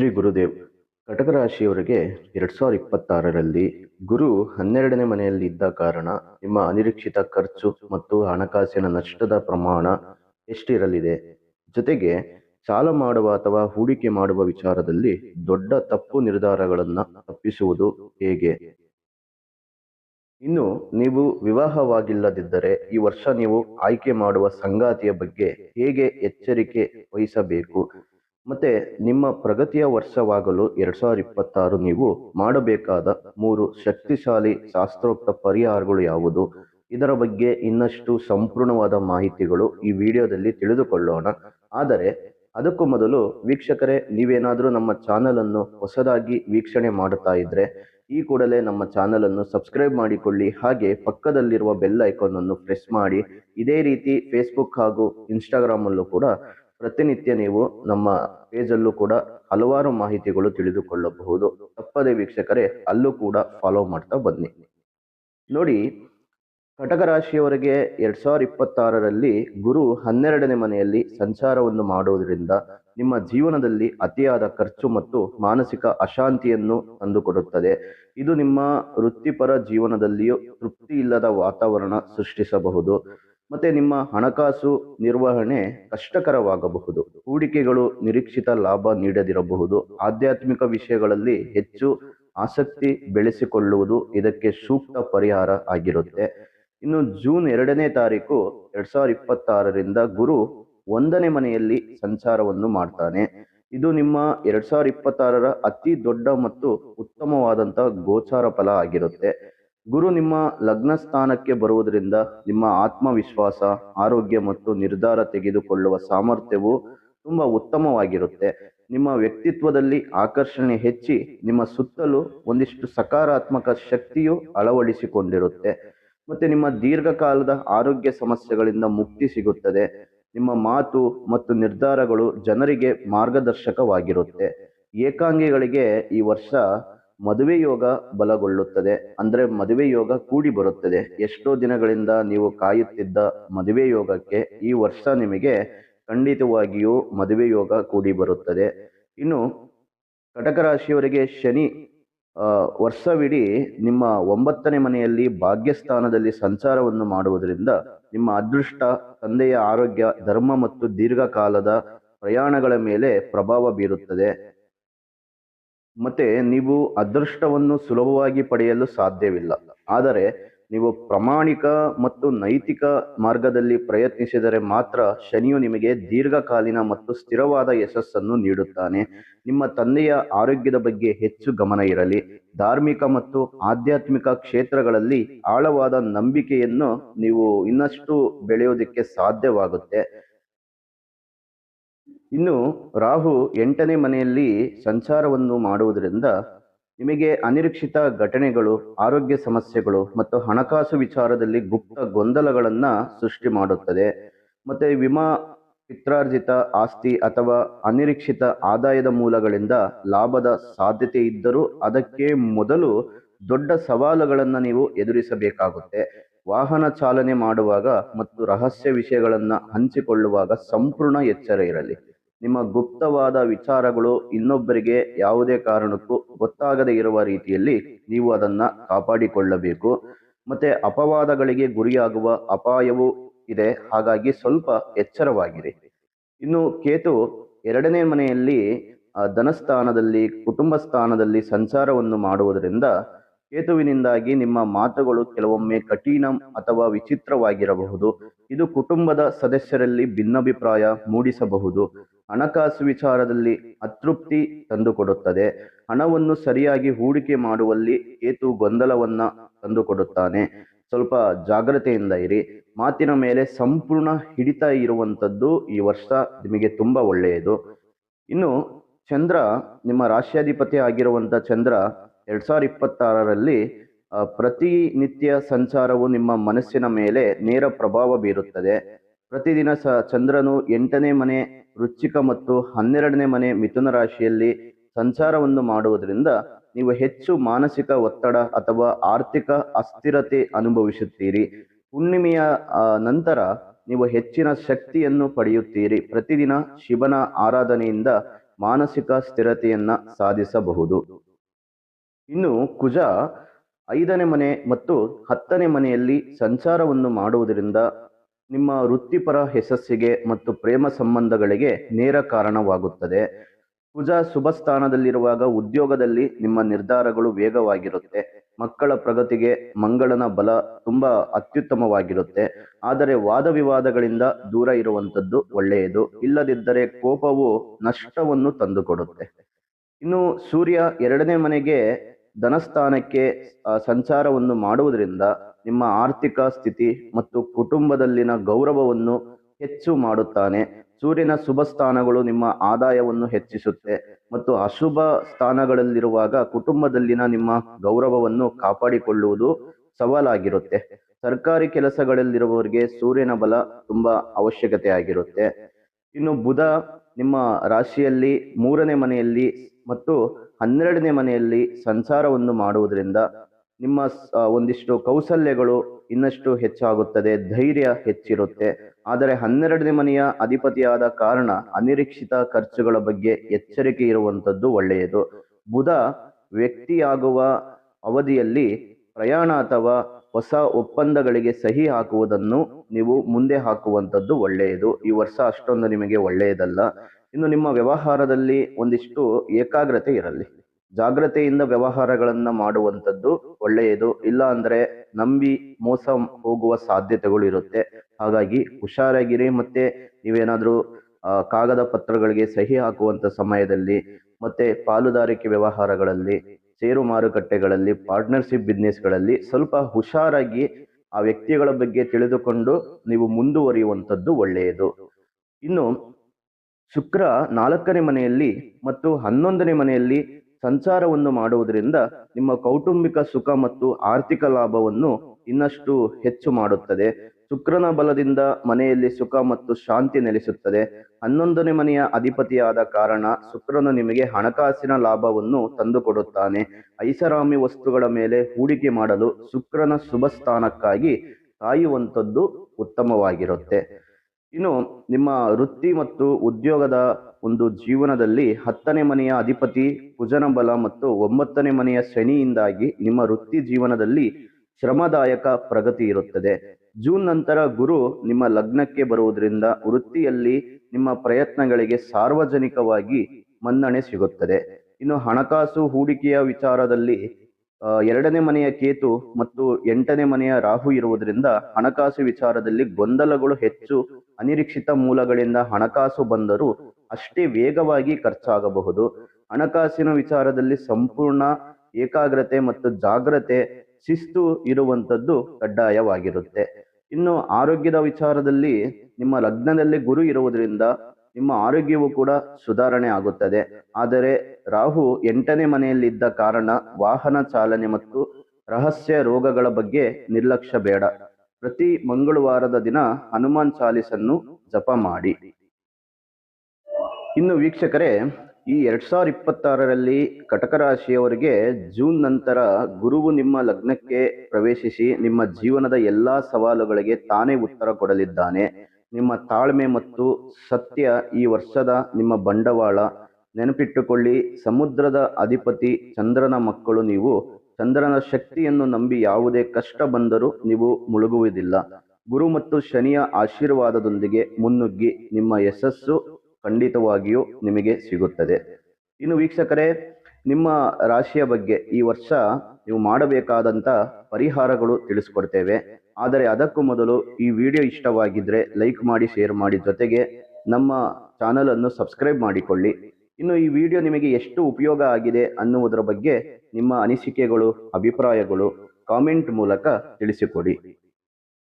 ಶ್ರೀ ಗುರುದೇವ್. ಕಟಕ ರಾಶಿಯವರಿಗೆ ಎರಡು ಸಾವಿರದ ಇಪ್ಪತ್ತಾರರಲ್ಲಿ ಗುರು ಹನ್ನೆರಡನೇ ಮನೆಯಲ್ಲಿ ಇದ್ದ ಕಾರಣ ನಿಮ್ಮ ಅನಿರೀಕ್ಷಿತ ಖರ್ಚು ಮತ್ತು ಹಣಕಾಸಿನ ನಷ್ಟದ ಪ್ರಮಾಣ ಎಷ್ಟಿರಲಿದೆ? ಜೊತೆಗೆ ಸಾಲ ಮಾಡುವ ಅಥವಾ ಹೂಡಿಕೆ ಮಾಡುವ ವಿಚಾರದಲ್ಲಿ ದೊಡ್ಡ ತಪ್ಪು ನಿರ್ಧಾರಗಳನ್ನು ತಪ್ಪಿಸುವುದು ಹೇಗೆ? ಇನ್ನು ನೀವು ವಿವಾಹವಾಗಿಲ್ಲದಿದ್ದರೆ ಈ ವರ್ಷ ನೀವು ಆಯ್ಕೆ ಮಾಡುವ ಸಂಗಾತಿಯ ಬಗ್ಗೆ ಹೇಗೆ ಎಚ್ಚರಿಕೆ ವಹಿಸಬೇಕು? ಮತ್ತೆ ನಿಮ್ಮ ಪ್ರಗತಿಯ ವರ್ಷವಾಗಲು ಎರಡ್ ಸಾವಿರದ ಇಪ್ಪತ್ತಾರು ನೀವು ಮಾಡಬೇಕಾದ ಮೂರು ಶಕ್ತಿಶಾಲಿ ಶಾಸ್ತ್ರೋಕ್ತ ಪರಿಹಾರಗಳು ಯಾವುದು? ಇದರ ಬಗ್ಗೆ ಇನ್ನಷ್ಟು ಸಂಪೂರ್ಣವಾದ ಮಾಹಿತಿಗಳು ಈ ವಿಡಿಯೋದಲ್ಲಿ ತಿಳಿದುಕೊಳ್ಳೋಣ. ಆದರೆ, ಅದಕ್ಕೂ ಮೊದಲು ವೀಕ್ಷಕರೇ, ನೀವೇನಾದರೂ ನಮ್ಮ ಚಾನಲ್ ಅನ್ನು ಹೊಸದಾಗಿ ವೀಕ್ಷಣೆ ಮಾಡುತ್ತಾ ಇದ್ರೆ, ಈ ಕೂಡಲೇ ನಮ್ಮ ಚಾನಲ್ ಅನ್ನು ಸಬ್ಸ್ಕ್ರೈಬ್ ಮಾಡಿಕೊಳ್ಳಿ. ಹಾಗೆ ಪಕ್ಕದಲ್ಲಿರುವ ಬೆಲ್ ಐಕಾನ್ ಅನ್ನು ಪ್ರೆಸ್ ಮಾಡಿ. ಇದೇ ರೀತಿ ಫೇಸ್ಬುಕ್ ಹಾಗೂ ಇನ್ಸ್ಟಾಗ್ರಾಮ್ ಅಲ್ಲೂ ಕೂಡ ಪ್ರತಿನಿತ್ಯ ನೀವು ನಮ್ಮ ಪೇಜಲ್ಲೂ ಕೂಡ ಹಲವಾರು ಮಾಹಿತಿಗಳು ತಿಳಿದುಕೊಳ್ಳಬಹುದು. ತಪ್ಪದೇ ವೀಕ್ಷಕರೇ, ಅಲ್ಲೂ ಕೂಡ ಫಾಲೋ ಮಾಡ್ತಾ ಬನ್ನಿ. ನೋಡಿ, ಕಟಕ ರಾಶಿಯವರಿಗೆ ಎರಡ್ ಸಾವಿರದ ಇಪ್ಪತ್ತಾರರಲ್ಲಿ ಗುರು ಹನ್ನೆರಡನೇ ಮನೆಯಲ್ಲಿ ಸಂಚಾರವನ್ನು ಮಾಡುವುದರಿಂದ ನಿಮ್ಮ ಜೀವನದಲ್ಲಿ ಅತಿಯಾದ ಖರ್ಚು ಮತ್ತು ಮಾನಸಿಕ ಅಶಾಂತಿಯನ್ನು ತಂದುಕೊಡುತ್ತದೆ. ಇದು ನಿಮ್ಮ ವೃತ್ತಿಪರ ಜೀವನದಲ್ಲಿಯೂ ತೃಪ್ತಿ ಇಲ್ಲದ ವಾತಾವರಣ ಸೃಷ್ಟಿಸಬಹುದು. ಮತ್ತೆ ನಿಮ್ಮ ಹಣಕಾಸು ನಿರ್ವಹಣೆ ಕಷ್ಟಕರವಾಗಬಹುದು. ಹೂಡಿಕೆಗಳು ನಿರೀಕ್ಷಿತ ಲಾಭ ನೀಡದಿರಬಹುದು. ಆಧ್ಯಾತ್ಮಿಕ ವಿಷಯಗಳಲ್ಲಿ ಹೆಚ್ಚು ಆಸಕ್ತಿ ಬೆಳೆಸಿಕೊಳ್ಳುವುದು ಇದಕ್ಕೆ ಸೂಕ್ತ ಪರಿಹಾರ ಆಗಿರುತ್ತೆ. ಇನ್ನು ಜೂನ್ ಎರಡನೇ ತಾರೀಕು ಎರಡ್ ಸಾವಿರದ ಇಪ್ಪತ್ತಾರರಿಂದ ಗುರು ಒಂದನೇ ಮನೆಯಲ್ಲಿ ಸಂಚಾರವನ್ನು ಮಾಡ್ತಾನೆ. ಇದು ನಿಮ್ಮ ಎರಡ್ ಸಾವಿರದ ಇಪ್ಪತ್ತಾರರ ಅತಿ ದೊಡ್ಡ ಮತ್ತು ಉತ್ತಮವಾದಂತಹ ಗೋಚಾರ ಫಲ ಆಗಿರುತ್ತೆ. ಗುರು ನಿಮ್ಮ ಲಗ್ನ ಸ್ಥಾನಕ್ಕೆ ಬರುವುದರಿಂದ ನಿಮ್ಮ ಆತ್ಮವಿಶ್ವಾಸ, ಆರೋಗ್ಯ ಮತ್ತು ನಿರ್ಧಾರ ತೆಗೆದುಕೊಳ್ಳುವ ಸಾಮರ್ಥ್ಯವು ತುಂಬಾ ಉತ್ತಮವಾಗಿರುತ್ತೆ. ನಿಮ್ಮ ವ್ಯಕ್ತಿತ್ವದಲ್ಲಿ ಆಕರ್ಷಣೆ ಹೆಚ್ಚಿ ನಿಮ್ಮ ಸುತ್ತಲೂ ಒಂದಿಷ್ಟು ಸಕಾರಾತ್ಮಕ ಶಕ್ತಿಯು ಅಳವಡಿಸಿಕೊಂಡಿರುತ್ತೆ. ಮತ್ತೆ ನಿಮ್ಮ ದೀರ್ಘಕಾಲದ ಆರೋಗ್ಯ ಸಮಸ್ಯೆಗಳಿಂದ ಮುಕ್ತಿ ಸಿಗುತ್ತದೆ. ನಿಮ್ಮ ಮಾತು ಮತ್ತು ನಿರ್ಧಾರಗಳು ಜನರಿಗೆ ಮಾರ್ಗದರ್ಶಕವಾಗಿರುತ್ತೆ. ಏಕಾಂಗಿಗಳಿಗೆ ಈ ವರ್ಷ ಮದುವೆ ಯೋಗ ಬಲಗೊಳ್ಳುತ್ತದೆ. ಅಂದ್ರೆ ಮದುವೆ ಯೋಗ ಕೂಡಿ ಬರುತ್ತದೆ. ಎಷ್ಟೋ ದಿನಗಳಿಂದ ನೀವು ಕಾಯುತ್ತಿದ್ದ ಮದುವೆ ಯೋಗಕ್ಕೆ ಈ ವರ್ಷ ನಿಮಗೆ ಖಂಡಿತವಾಗಿಯೂ ಮದುವೆ ಯೋಗ ಕೂಡಿ ಬರುತ್ತದೆ. ಇನ್ನು ಕಟಕ ರಾಶಿಯವರಿಗೆ ಶನಿ ವರ್ಷವಿಡೀ ನಿಮ್ಮ ಒಂಬತ್ತನೇ ಮನೆಯಲ್ಲಿ ಭಾಗ್ಯಸ್ಥಾನದಲ್ಲಿ ಸಂಚಾರವನ್ನು ಮಾಡುವುದರಿಂದ ನಿಮ್ಮ ಅದೃಷ್ಟ, ತಂದೆಯ ಆರೋಗ್ಯ, ಧರ್ಮ ಮತ್ತು ದೀರ್ಘಕಾಲದ ಪ್ರಯಾಣಗಳ ಮೇಲೆ ಪ್ರಭಾವ ಬೀರುತ್ತದೆ. ಮತ್ತೆ ನೀವು ಅದೃಷ್ಟವನ್ನು ಸುಲಭವಾಗಿ ಪಡೆಯಲು ಸಾಧ್ಯವಿಲ್ಲ. ಆದರೆ ನೀವು ಪ್ರಾಮಾಣಿಕ ಮತ್ತು ನೈತಿಕ ಮಾರ್ಗದಲ್ಲಿ ಪ್ರಯತ್ನಿಸಿದರೆ ಮಾತ್ರ ಶನಿಯು ನಿಮಗೆ ದೀರ್ಘಕಾಲೀನ ಮತ್ತು ಸ್ಥಿರವಾದ ಯಶಸ್ಸನ್ನು ನೀಡುತ್ತಾನೆ. ನಿಮ್ಮ ತಂದೆಯ ಆರೋಗ್ಯದ ಬಗ್ಗೆ ಹೆಚ್ಚು ಗಮನ ಇರಲಿ. ಧಾರ್ಮಿಕ ಮತ್ತು ಆಧ್ಯಾತ್ಮಿಕ ಕ್ಷೇತ್ರಗಳಲ್ಲಿ ಆಳವಾದ ನಂಬಿಕೆಯನ್ನು ನೀವು ಇನ್ನಷ್ಟು ಬೆಳೆಯೋದಕ್ಕೆ ಸಾಧ್ಯವಾಗುತ್ತೆ. ಇನ್ನು ರಾಹು ಎಂಟನೇ ಮನೆಯಲ್ಲಿ ಸಂಚಾರವನ್ನು ಮಾಡುವುದರಿಂದ ನಿಮಗೆ ಅನಿರೀಕ್ಷಿತ ಘಟನೆಗಳು, ಆರೋಗ್ಯ ಸಮಸ್ಯೆಗಳು ಮತ್ತು ಹಣಕಾಸು ವಿಚಾರದಲ್ಲಿ ಗುಪ್ತ ಗೊಂದಲಗಳನ್ನು ಸೃಷ್ಟಿ ಮಾಡುತ್ತದೆ. ಮತ್ತೆ ವಿಮಾ, ಪಿತ್ರಾರ್ಜಿತ ಆಸ್ತಿ ಅಥವಾ ಅನಿರೀಕ್ಷಿತ ಆದಾಯದ ಮೂಲಗಳಿಂದ ಲಾಭದ ಸಾಧ್ಯತೆ ಇದ್ದರೂ ಅದಕ್ಕೆ ಮೊದಲು ದೊಡ್ಡ ಸವಾಲುಗಳನ್ನು ನೀವು ಎದುರಿಸಬೇಕಾಗುತ್ತೆ. ವಾಹನ ಚಾಲನೆ ಮಾಡುವಾಗ ಮತ್ತು ರಹಸ್ಯ ವಿಷಯಗಳನ್ನು ಹಂಚಿಕೊಳ್ಳುವಾಗ ಸಂಪೂರ್ಣ ಎಚ್ಚರ ಇರಲಿ. ನಿಮ್ಮ ಗುಪ್ತವಾದ ವಿಚಾರಗಳು ಇನ್ನೊಬ್ಬರಿಗೆ ಯಾವುದೇ ಕಾರಣಕ್ಕೂ ಗೊತ್ತಾಗದೇ ಇರುವ ರೀತಿಯಲ್ಲಿ ನೀವು ಅದನ್ನು ಕಾಪಾಡಿಕೊಳ್ಳಬೇಕು. ಮತ್ತೆ ಅಪವಾದಗಳಿಗೆ ಗುರಿಯಾಗುವ ಅಪಾಯವೂ ಇದೆ. ಹಾಗಾಗಿ ಸ್ವಲ್ಪ ಎಚ್ಚರವಾಗಿದೆ ಇನ್ನು ಕೇತು ಎರಡನೇ ಮನೆಯಲ್ಲಿ ಧನಸ್ಥಾನದಲ್ಲಿ, ಕುಟುಂಬ ಸ್ಥಾನದಲ್ಲಿ ಸಂಚಾರವನ್ನು ಮಾಡುವುದರಿಂದ ಕೇತುವಿನಿಂದಾಗಿ ನಿಮ್ಮ ಮಾತುಗಳು ಕೆಲವೊಮ್ಮೆ ಕಠಿಣ ಅಥವಾ ವಿಚಿತ್ರವಾಗಿರಬಹುದು. ಇದು ಕುಟುಂಬದ ಸದಸ್ಯರಲ್ಲಿ ಭಿನ್ನಾಭಿಪ್ರಾಯ ಮೂಡಿಸಬಹುದು. ಹಣಕಾಸು ವಿಚಾರದಲ್ಲಿ ಅತೃಪ್ತಿ ತಂದುಕೊಡುತ್ತದೆ. ಹಣವನ್ನು ಸರಿಯಾಗಿ ಹೂಡಿಕೆ ಮಾಡುವಲ್ಲಿ ಕೇತು ಗೊಂದಲವನ್ನ ತಂದುಕೊಡುತ್ತಾನೆ. ಸ್ವಲ್ಪ ಜಾಗ್ರತೆಯಿಂದ ಇರಿ. ಮಾತಿನ ಮೇಲೆ ಸಂಪೂರ್ಣ ಹಿಡಿತ ಇರುವಂಥದ್ದು ಈ ವರ್ಷ ನಿಮಗೆ ತುಂಬಾ ಒಳ್ಳೆಯದು. ಇನ್ನು ಚಂದ್ರ, ನಿಮ್ಮ ರಾಷ್ಟ್ರಾಧಿಪತಿ ಆಗಿರುವಂಥ ಚಂದ್ರ ಎರಡ್ ಸಾವಿರ ಇಪ್ಪತ್ತಾರರಲ್ಲಿ ಪ್ರತಿನಿತ್ಯ ಸಂಚಾರವು ನಿಮ್ಮ ಮನಸ್ಸಿನ ಮೇಲೆ ನೇರ ಪ್ರಭಾವ ಬೀರುತ್ತದೆ. ಪ್ರತಿದಿನ ಸ, ಚಂದ್ರನು ಎಂಟನೇ ಮನೆ ವೃಶ್ಚಿಕ ಮತ್ತು ಹನ್ನೆರಡನೇ ಮನೆ ಮಿಥುನ ರಾಶಿಯಲ್ಲಿ ಸಂಚಾರವನ್ನು ಮಾಡುವುದರಿಂದ ನೀವು ಹೆಚ್ಚು ಮಾನಸಿಕ ಒತ್ತಡ ಅಥವಾ ಆರ್ಥಿಕ ಅಸ್ಥಿರತೆ ಅನುಭವಿಸುತ್ತೀರಿ. ಹುಣ್ಣಿಮೆಯ ನಂತರ ನೀವು ಹೆಚ್ಚಿನ ಶಕ್ತಿಯನ್ನು ಪಡೆಯುತ್ತೀರಿ. ಪ್ರತಿದಿನ ಶಿವನ ಆರಾಧನೆಯಿಂದ ಮಾನಸಿಕ ಸ್ಥಿರತೆಯನ್ನ ಸಾಧಿಸಬಹುದು. ಇನ್ನು ಕುಜ ಐದನೇ ಮನೆ ಮತ್ತು ಹತ್ತನೇ ಮನೆಯಲ್ಲಿ ಸಂಚಾರವನ್ನು ಮಾಡುವುದರಿಂದ ನಿಮ್ಮ ವೃತ್ತಿಪರ ಯಶಸ್ಸಿಗೆ ಮತ್ತು ಪ್ರೇಮ ಸಂಬಂಧಗಳಿಗೆ ನೇರ ಕಾರಣವಾಗುತ್ತದೆ. ಕುಜ ಶುಭ ಸ್ಥಾನದಲ್ಲಿರುವಾಗ ಉದ್ಯೋಗದಲ್ಲಿ ನಿಮ್ಮ ನಿರ್ಧಾರಗಳು ವೇಗವಾಗಿರುತ್ತೆ. ಮಕ್ಕಳ ಪ್ರಗತಿಗೆ ಮಂಗಳನ ಬಲ ತುಂಬಾ ಅತ್ಯುತ್ತಮವಾಗಿರುತ್ತೆ. ಆದರೆ ವಾದ ವಿವಾದಗಳಿಂದ ದೂರ ಇರುವಂತದ್ದು ಒಳ್ಳೆಯದು. ಇಲ್ಲದಿದ್ದರೆ ಕೋಪವು ನಷ್ಟವನ್ನು ತಂದುಕೊಡುತ್ತೆ. ಇನ್ನು ಸೂರ್ಯ ಎರಡನೇ ಮನೆಗೆ ಧನಸ್ಥಾನಕ್ಕೆ ಸಂಚಾರವನ್ನು ಮಾಡುವುದರಿಂದ ನಿಮ್ಮ ಆರ್ಥಿಕ ಸ್ಥಿತಿ ಮತ್ತು ಕುಟುಂಬದಲ್ಲಿನ ಗೌರವವನ್ನು ಹೆಚ್ಚು ಮಾಡುತ್ತಾನೆ. ಸೂರ್ಯನ ಶುಭ ಸ್ಥಾನಗಳು ನಿಮ್ಮ ಆದಾಯವನ್ನು ಹೆಚ್ಚಿಸುತ್ತೆ ಮತ್ತು ಅಶುಭ ಸ್ಥಾನಗಳಲ್ಲಿರುವಾಗ ಕುಟುಂಬದಲ್ಲಿನ ನಿಮ್ಮ ಗೌರವವನ್ನು ಕಾಪಾಡಿಕೊಳ್ಳುವುದು ಸವಾಲಾಗಿರುತ್ತೆ. ಸರ್ಕಾರಿ ಕೆಲಸಗಳಲ್ಲಿರುವವರಿಗೆ ಸೂರ್ಯನ ಬಲ ತುಂಬಾ ಅವಶ್ಯಕತೆ ಆಗಿರುತ್ತೆ ಇನ್ನು ಬುಧ ನಿಮ್ಮ ರಾಶಿಯಲ್ಲಿ ಮೂರನೇ ಮನೆಯಲ್ಲಿ ಮತ್ತು ಹನ್ನೆರಡನೇ ಮನೆಯಲ್ಲಿ ಸಂಸಾರವನ್ನು ಮಾಡುವುದರಿಂದ ನಿಮ್ಮ ಒಂದಿಷ್ಟು ಕೌಶಲ್ಯಗಳು ಇನ್ನಷ್ಟು ಹೆಚ್ಚಾಗುತ್ತದೆ, ಧೈರ್ಯ ಹೆಚ್ಚಿರುತ್ತೆ. ಆದರೆ ಹನ್ನೆರಡನೇ ಮನೆಯ ಅಧಿಪತಿಯಾದ ಕಾರಣ ಅನಿರೀಕ್ಷಿತ ಖರ್ಚುಗಳ ಬಗ್ಗೆ ಎಚ್ಚರಿಕೆ ಇರುವಂಥದ್ದು ಒಳ್ಳೆಯದು. ಬುಧ ವ್ಯಕ್ತಿಯಾಗುವ ಅವಧಿಯಲ್ಲಿ ಪ್ರಯಾಣ ಅಥವಾ ಹೊಸ ಒಪ್ಪಂದಗಳಿಗೆ ಸಹಿ ಹಾಕುವುದನ್ನು ನೀವು ಮುಂದೆ ಹಾಕುವಂಥದ್ದು ಒಳ್ಳೆಯದು. ಈ ವರ್ಷ ಅಷ್ಟೊಂದು ನಿಮಗೆ ಒಳ್ಳೆಯದಲ್ಲ. ಇನ್ನು ನಿಮ್ಮ ವ್ಯವಹಾರದಲ್ಲಿ ಒಂದಿಷ್ಟು ಏಕಾಗ್ರತೆ ಇರಲಿ. ಜಾಗ್ರತೆಯಿಂದ ವ್ಯವಹಾರಗಳನ್ನ ಮಾಡುವಂಥದ್ದು ಒಳ್ಳೆಯದು. ಇಲ್ಲ ಅಂದ್ರೆ ನಂಬಿ ಮೋಸ ಹೋಗುವ ಸಾಧ್ಯತೆಗಳು ಇರುತ್ತೆ. ಹಾಗಾಗಿ ಹುಷಾರಾಗಿರಿ ಮತ್ತೆ ನೀವೇನಾದ್ರೂ ಕಾಗದ ಪತ್ರಗಳಿಗೆ ಸಹಿ ಹಾಕುವಂತ ಸಮಯದಲ್ಲಿ ಮತ್ತೆ ಪಾಲುದಾರಿಕೆ ವ್ಯವಹಾರಗಳಲ್ಲಿ, ಷೇರು ಮಾರುಕಟ್ಟೆಗಳಲ್ಲಿ ಪಾರ್ಟ್ನರ್ಶಿಪ್ ಬಿಸ್ನೆಸ್ಗಳಲ್ಲಿ ಸ್ವಲ್ಪ ಹುಷಾರಾಗಿ ಆ ವ್ಯಕ್ತಿಗಳ ಬಗ್ಗೆ ತಿಳಿದುಕೊಂಡು ನೀವು ಮುಂದುವರಿಯುವಂಥದ್ದು ಒಳ್ಳೆಯದು. ಇನ್ನು ಶುಕ್ರ ನಾಲ್ಕನೇ ಮನೆಯಲ್ಲಿ ಮತ್ತು ಹನ್ನೊಂದನೇ ಮನೆಯಲ್ಲಿ ಸಂಚಾರವನ್ನು ಮಾಡುವುದರಿಂದ ನಿಮ್ಮ ಕೌಟುಂಬಿಕ ಸುಖ ಮತ್ತು ಆರ್ಥಿಕ ಲಾಭವನ್ನು ಇನ್ನಷ್ಟು ಹೆಚ್ಚು ಮಾಡುತ್ತದೆ. ಶುಕ್ರನ ಬಲದಿಂದ ಮನೆಯಲ್ಲಿ ಸುಖ ಮತ್ತು ಶಾಂತಿ ನೆಲೆಸುತ್ತದೆ. ಹನ್ನೊಂದನೇ ಮನೆಯ ಅಧಿಪತಿಯಾದ ಕಾರಣ ಶುಕ್ರನು ನಿಮಗೆ ಹಣಕಾಸಿನ ಲಾಭವನ್ನು ತಂದುಕೊಡುತ್ತಾನೆ. ಐಷಾರಾಮಿ ವಸ್ತುಗಳ ಮೇಲೆ ಹೂಡಿಕೆ ಮಾಡಲು ಶುಕ್ರನ ಶುಭ ಸ್ಥಾನಕ್ಕಾಗಿ ಕಾಯುವಂಥದ್ದು ಉತ್ತಮವಾಗಿರುತ್ತೆ. ಇನ್ನು ನಿಮ್ಮ ವೃತ್ತಿ ಮತ್ತು ಉದ್ಯೋಗದ ಒಂದು ಜೀವನದಲ್ಲಿ ಹತ್ತನೇ ಮನೆಯ ಅಧಿಪತಿ ಕುಜನ ಬಲ ಮತ್ತು ಒಂಬತ್ತನೇ ಮನೆಯ ಶನಿಯಿಂದಾಗಿ ನಿಮ್ಮ ವೃತ್ತಿ ಜೀವನದಲ್ಲಿ ಶ್ರಮದಾಯಕ ಪ್ರಗತಿ ಇರುತ್ತದೆ. ಜೂನ್ ನಂತರ ಗುರು ನಿಮ್ಮ ಲಗ್ನಕ್ಕೆ ಬರುವುದರಿಂದ ವೃತ್ತಿಯಲ್ಲಿ ನಿಮ್ಮ ಪ್ರಯತ್ನಗಳಿಗೆ ಸಾರ್ವಜನಿಕವಾಗಿ ಮನ್ನಣೆ ಸಿಗುತ್ತದೆ. ಇನ್ನು ಹಣಕಾಸು ಹೂಡಿಕೆಯ ವಿಚಾರದಲ್ಲಿ ಎರಡನೇ ಮನೆಯ ಕೇತು ಮತ್ತು ಎಂಟನೇ ಮನೆಯ ರಾಹು ಇರುವುದರಿಂದ ಹಣಕಾಸು ವಿಚಾರದಲ್ಲಿ ಗೊಂದಲಗಳು ಹೆಚ್ಚು ಅನಿರೀಕ್ಷಿತ ಮೂಲಗಳಿಂದ ಹಣಕಾಸು ಬಂದರೂ ಅಷ್ಟೇ ವೇಗವಾಗಿ ಖರ್ಚಾಗಬಹುದು. ಹಣಕಾಸಿನ ವಿಚಾರದಲ್ಲಿ ಸಂಪೂರ್ಣ ಏಕಾಗ್ರತೆ ಮತ್ತು ಜಾಗ್ರತೆ ಶಿಸ್ತು ಇರುವಂಥದ್ದು ಕಡ್ಡಾಯವಾಗಿರುತ್ತೆ. ಇನ್ನು ಆರೋಗ್ಯದ ವಿಚಾರದಲ್ಲಿ ನಿಮ್ಮ ಲಗ್ನದಲ್ಲಿ ಗುರು ಇರುವುದರಿಂದ ನಿಮ್ಮ ಆರೋಗ್ಯವು ಕೂಡ ಸುಧಾರಣೆ ಆಗುತ್ತದೆ. ಆದರೆ ರಾಹು ಎಂಟನೇ ಮನೆಯಲ್ಲಿದ್ದ ಕಾರಣ ವಾಹನ ಚಾಲನೆ ಮತ್ತು ರಹಸ್ಯ ರೋಗಗಳ ಬಗ್ಗೆ ನಿರ್ಲಕ್ಷ್ಯ ಬೇಡ. ಪ್ರತಿ ಮಂಗಳವಾರದ ದಿನ ಹನುಮಾನ್ ಚಾಲಿಸನ್ನು ಜಪ ಮಾಡಿ. ಇನ್ನು ವೀಕ್ಷಕರೇ, ಈ ಎರಡ್ ಸಾವಿರದ ಇಪ್ಪತ್ತಾರರಲ್ಲಿ ಕಟಕ ರಾಶಿಯವರಿಗೆ ಜೂನ್ ನಂತರ ಗುರುವು ನಿಮ್ಮ ಲಗ್ನಕ್ಕೆ ಪ್ರವೇಶಿಸಿ ನಿಮ್ಮ ಜೀವನದ ಎಲ್ಲಾ ಸವಾಲುಗಳಿಗೆ ತಾನೇ ಉತ್ತರ ಕೊಡಲಿದ್ದಾನೆ. ನಿಮ್ಮ ತಾಳ್ಮೆ ಮತ್ತು ಸತ್ಯ ಈ ವರ್ಷದ ನಿಮ್ಮ ಬಂಡವಾಳ. ನೆನಪಿಟ್ಟುಕೊಳ್ಳಿ, ಸಮುದ್ರದ ಅಧಿಪತಿ ಚಂದ್ರನ ಮಕ್ಕಳು ನೀವು ಚಂದ್ರನ ಶಕ್ತಿಯನ್ನು ನಂಬಿ ಯಾವುದೇ ಕಷ್ಟ ಬಂದರೂ ನೀವು ಮುಳುಗುವುದಿಲ್ಲ. ಗುರು ಮತ್ತು ಶನಿಯ ಆಶೀರ್ವಾದದೊಂದಿಗೆ ಮುನ್ನುಗ್ಗಿ ನಿಮ್ಮ ಯಶಸ್ಸು ಖಂಡಿತವಾಗಿಯೂ ನಿಮಗೆ ಸಿಗುತ್ತದೆ. ಇನ್ನು ವೀಕ್ಷಕರೇ, ನಿಮ್ಮ ರಾಶಿಯ ಬಗ್ಗೆ ಈ ವರ್ಷ ನೀವು ಮಾಡಬೇಕಾದಂತ ಪರಿಹಾರಗಳು ತಿಳಿಸ್ಕೊಡ್ತೇವೆ. ಆದರೆ ಅದಕ್ಕೂ ಮೊದಲು ಈ ವಿಡಿಯೋ ಇಷ್ಟವಾಗಿದ್ರೆ ಲೈಕ್ ಮಾಡಿ, ಶೇರ್ ಮಾಡಿ ಜೊತೆಗೆ ನಮ್ಮ ಚಾನಲನ್ನು ಸಬ್ಸ್ಕ್ರೈಬ್ ಮಾಡಿಕೊಳ್ಳಿ. ಇನ್ನು ಈ ವಿಡಿಯೋ ನಿಮಗೆ ಎಷ್ಟು ಉಪಯೋಗ ಆಗಿದೆ ಅನ್ನುವುದರ ಬಗ್ಗೆ ನಿಮ್ಮ ಅನಿಸಿಕೆಗಳು, ಅಭಿಪ್ರಾಯಗಳು ಕಾಮೆಂಟ್ ಮೂಲಕ ತಿಳಿಸಿಕೊಡಿ.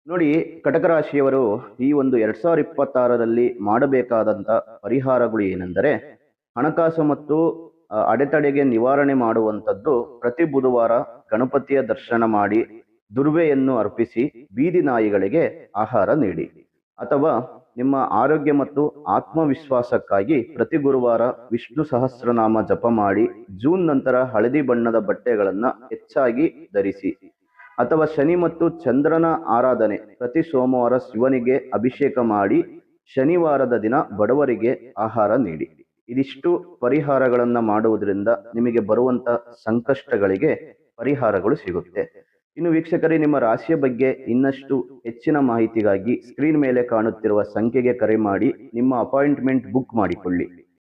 ನೋಡಿ, ಕಟಕ ರಾಶಿಯವರು ಈ ಒಂದು ಎರಡ್ ಸಾವಿರ ಇಪ್ಪತ್ತಾರರಲ್ಲಿ ಮಾಡಬೇಕಾದಂಥ ಪರಿಹಾರಗಳು ಏನೆಂದರೆ, ಹಣಕಾಸು ಮತ್ತು ಅಡೆತಡೆಗೆ ನಿವಾರಣೆ ಮಾಡುವಂಥದ್ದು ಪ್ರತಿ ಬುಧವಾರ ಗಣಪತಿಯ ದರ್ಶನ ಮಾಡಿ ದುರ್ವೆಯನ್ನು ಅರ್ಪಿಸಿ ಬೀದಿ ನಾಯಿಗಳಿಗೆ ಆಹಾರ ನೀಡಿ. ಅಥವಾ ನಿಮ್ಮ ಆರೋಗ್ಯ ಮತ್ತು ಆತ್ಮವಿಶ್ವಾಸಕ್ಕಾಗಿ ಪ್ರತಿ ಗುರುವಾರ ವಿಷ್ಣು ಸಹಸ್ರನಾಮ ಜಪ ಮಾಡಿ ಜೂನ್ ನಂತರ ಹಳದಿ ಬಣ್ಣದ ಬಟ್ಟೆಗಳನ್ನು ಹೆಚ್ಚಾಗಿ ಧರಿಸಿ. ಅಥವಾ ಶನಿ ಮತ್ತು ಚಂದ್ರನ ಆರಾಧನೆ ಪ್ರತಿ ಸೋಮವಾರ ಶಿವನಿಗೆ ಅಭಿಷೇಕ ಮಾಡಿ ಶನಿವಾರದ ದಿನ ಬಡವರಿಗೆ ಆಹಾರ ನೀಡಿ. ಇದಿಷ್ಟು ಪರಿಹಾರಗಳನ್ನು ಮಾಡುವುದರಿಂದ ನಿಮಗೆ ಬರುವಂತ ಸಂಕಷ್ಟಗಳಿಗೆ ಪರಿಹಾರಗಳು ಸಿಗುತ್ತೆ. ಇನ್ನು ವೀಕ್ಷಕರೇ, ನಿಮ್ಮ ರಾಶಿಯ ಬಗ್ಗೆ ಇನ್ನಷ್ಟು ಹೆಚ್ಚಿನ ಮಾಹಿತಿಗಾಗಿ ಸ್ಕ್ರೀನ್ ಮೇಲೆ ಕಾಣುತ್ತಿರುವ ಸಂಖ್ಯೆಗೆ ಕರೆ ಮಾಡಿ, ನಿಮ್ಮ ಅಪಾಯಿಂಟ್ಮೆಂಟ್ ಬುಕ್ ಮಾಡಿಕೊಳ್ಳಿ.